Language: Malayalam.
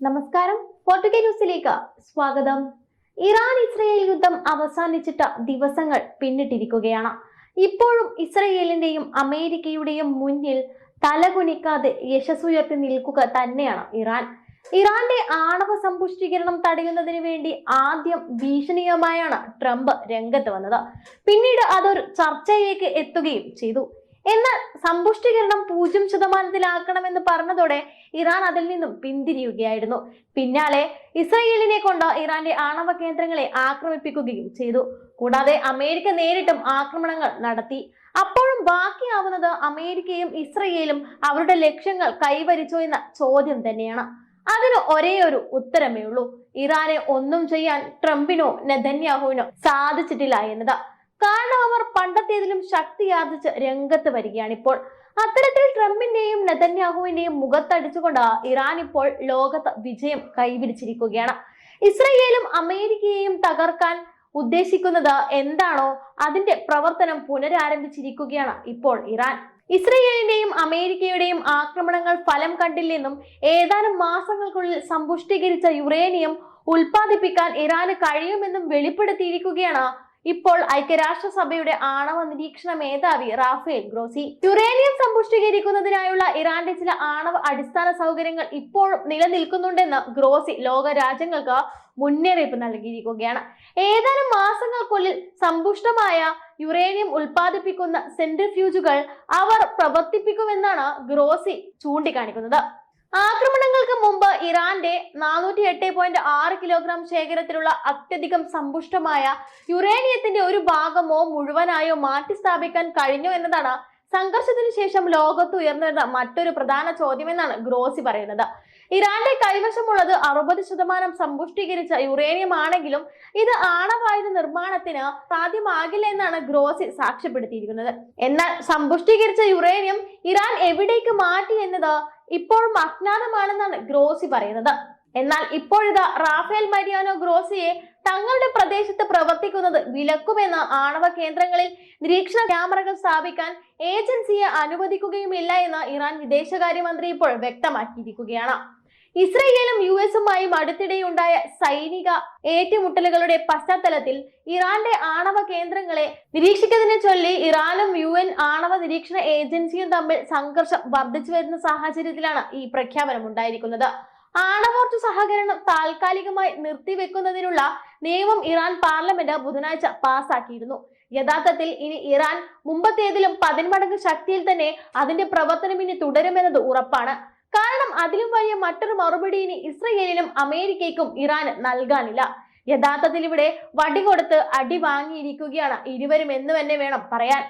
നമസ്കാരം. പോർട്ടുഗൽ ന്യൂസിലേക്ക് സ്വാഗതം. ഇറാൻ ഇസ്രയേൽ യുദ്ധം അവസാനിച്ചിട്ട് ദിവസങ്ങൾ പിന്നിട്ടിരിക്കുകയാണ്. ഇപ്പോഴും ഇസ്രയേലിന്റെയും അമേരിക്കയുടെയും മുന്നിൽ തലകുനിക്കാതെ യശസ്സുയർത്തി നിൽക്കുക തന്നെയാണ് ഇറാൻ. ഇറാന്റെ ആണവ സമ്പുഷ്ടീകരണം തടയുന്നതിന് വേണ്ടി ആദ്യം ഭീഷണിയുമായാണ് ട്രംപ് രംഗത്ത് വന്നത്. പിന്നീട് അതൊരു ചർച്ചയിലേക്ക് എത്തുകയും ചെയ്തു. എന്നാൽ സമ്പുഷ്ടീകരണം പൂജ്യം ശതമാനത്തിലാക്കണമെന്ന് പറഞ്ഞതോടെ ഇറാൻ അതിൽ നിന്നും പിന്തിരിയുകയായിരുന്നു. പിന്നാലെ ഇസ്രയേലിനെ കൊണ്ട് ഇറാന്റെ ആണവ കേന്ദ്രങ്ങളെ ആക്രമിപ്പിക്കുകയും ചെയ്തു. കൂടാതെ അമേരിക്ക നേരിട്ടും ആക്രമണങ്ങൾ നടത്തി. അപ്പോഴും ബാക്കിയാവുന്നത് അമേരിക്കയും ഇസ്രയേലും അവരുടെ ലക്ഷ്യങ്ങൾ കൈവരിച്ചോ എന്ന ചോദ്യം തന്നെയാണ്. അതിന് ഒരേ ഒരു ഉത്തരമേ ഉള്ളൂ. ഇറാനെ ഒന്നും ചെയ്യാൻ ട്രംപിനോ നെതന്യാഹുവിനോ സാധിച്ചിട്ടില്ല എന്നത്. കാരണം അവർ പണ്ടത്തേതിലും ശക്തിയാർജിച്ച് രംഗത്ത് വരികയാണ് ഇപ്പോൾ. അത്തരത്തിൽ ട്രംപിന്റെയും നെതന്യാഹുവിന്റെയും മുഖത്തടിച്ചുകൊണ്ട് ഇറാൻ ഇപ്പോൾ ലോകത്ത് വിജയം കൈവിടിച്ചിരിക്കുകയാണ് ഇസ്രയേലും അമേരിക്കയെയും തകർക്കാൻ ഉദ്ദേശിക്കുന്നത് എന്താണോ അതിന്റെ പ്രവർത്തനം പുനരാരംഭിച്ചിരിക്കുകയാണ് ഇപ്പോൾ ഇറാൻ. ഇസ്രയേലിന്റെയും അമേരിക്കയുടെയും ആക്രമണങ്ങൾ ഫലം കണ്ടില്ലെന്നും ഏതാനും മാസങ്ങൾക്കുള്ളിൽ സമ്പുഷ്ടീകരിച്ച യുറേനിയം ഉൽപ്പാദിപ്പിക്കാൻ ഇറാന് കഴിയുമെന്നും വെളിപ്പെടുത്തിയിരിക്കുകയാണ് ഇപ്പോൾ ഐക്യരാഷ്ട്രസഭയുടെ ആണവ നിരീക്ഷണ മേധാവി റാഫേൽ ഗ്രോസി. യുറേനിയം സമ്പുഷ്ടീകരിക്കുന്നതിനായുള്ള ഇറാന്റെ ചില ആണവ അടിസ്ഥാന സൗകര്യങ്ങൾ ഇപ്പോഴും നിലനിൽക്കുന്നുണ്ടെന്ന് ഗ്രോസി ലോക രാജ്യങ്ങൾക്ക് മുന്നറിയിപ്പ് നൽകിയിരിക്കുകയാണ്. ഏതാനും മാസങ്ങൾക്കുള്ളിൽ സമ്പുഷ്ടമായ യുറേനിയം ഉൽപ്പാദിപ്പിക്കുന്ന സെൻട്രിഫ്യൂജുകൾ അവർ പ്രവർത്തിപ്പിക്കുമെന്നാണ് ഗ്രോസി ചൂണ്ടിക്കാണിക്കുന്നത്. ആക്രമണങ്ങൾക്ക് മുമ്പ് ഇറാന്റെ നാനൂറ്റി എട്ട് പോയിന്റ് ആറ് കിലോഗ്രാം ശേഖരത്തിലുള്ള അത്യധികം സമ്പുഷ്ടമായ യുറേനിയത്തിന്റെ ഒരു ഭാഗമോ മുഴുവനായോ മാറ്റിസ്ഥാപിക്കാൻ കഴിഞ്ഞു എന്നതാണ് സംഘർഷത്തിന് ശേഷം ലോകത്ത് ഉയർന്നുവരുന്ന മറ്റൊരു പ്രധാന ചോദ്യമെന്നാണ് ഗ്രോസി പറയുന്നത്. ഇറാന്റെ കൈവശമുള്ളത് അറുപത് ശതമാനം സമ്പുഷ്ടീകരിച്ച യുറേനിയം ആണെങ്കിലും ഇത് ആണവായുധ നിർമ്മാണത്തിന് സാധ്യമാകില്ല എന്നാണ് ഗ്രോസി സാക്ഷ്യപ്പെടുത്തിയിരിക്കുന്നത്. എന്നാൽ സമ്പുഷ്ടീകരിച്ച യുറേനിയം ഇറാൻ എവിടേക്ക് മാറ്റി എന്നത് ഇപ്പോഴും അജ്ഞാതമാണെന്നാണ് ഗ്രോസി പറയുന്നത്. എന്നാൽ ഇപ്പോഴിതാ റാഫേൽ മരിയാനോ ഗ്രോസിയെ തങ്ങളുടെ പ്രദേശത്ത് പ്രവർത്തിക്കുന്നത് വിലക്കുമെന്ന് ആണവ കേന്ദ്രങ്ങളിൽ നിരീക്ഷണ ക്യാമറകൾ സ്ഥാപിക്കാൻ ഏജൻസിയെ അനുവദിക്കുകയുമില്ല എന്ന് ഇറാൻ വിദേശകാര്യമന്ത്രി ഇപ്പോൾ വ്യക്തമാക്കിയിരിക്കുകയാണ്. ഇസ്രയേലും യു എസുമായും അടുത്തിടെയുണ്ടായ സൈനിക ഏറ്റുമുട്ടലുകളുടെ പശ്ചാത്തലത്തിൽ ഇറാന്റെ ആണവ കേന്ദ്രങ്ങളെ നിരീക്ഷിക്കുന്നതിനെ ചൊല്ലി ഇറാനും യു എൻ ആണവ നിരീക്ഷണ ഏജൻസിയും തമ്മിൽ സംഘർഷം വർദ്ധിച്ചു വരുന്ന സാഹചര്യത്തിലാണ് ഈ പ്രഖ്യാപനം ഉണ്ടായിരിക്കുന്നത്. ആണവോർജ സഹകരണം താൽക്കാലികമായി നിർത്തിവെക്കുന്നതിനുള്ള നിയമം ഇറാൻ പാർലമെന്റ് ബുധനാഴ്ച പാസാക്കിയിരുന്നു. യഥാർത്ഥത്തിൽ ഇനി ഇറാൻ മുമ്പത്തേതിലും പതിന്മടങ്ങ് ശക്തിയിൽ തന്നെ അതിന്റെ പ്രവർത്തനം ഇനി തുടരുമെന്നത് ഉറപ്പാണ്. കാരണം അതിലും വലിയ മറ്റൊരു മറുപടി ഇനി ഇസ്രയേലിനും അമേരിക്കയ്ക്കും ഇറാന് നൽകാനില്ല. യഥാർത്ഥത്തിൽ ഇവിടെ വടി കൊടുത്ത് അടി വാങ്ങിയിരിക്കുകയാണ്. ഇരുവരും എന്ന് തന്നെ വേണം പറയാൻ.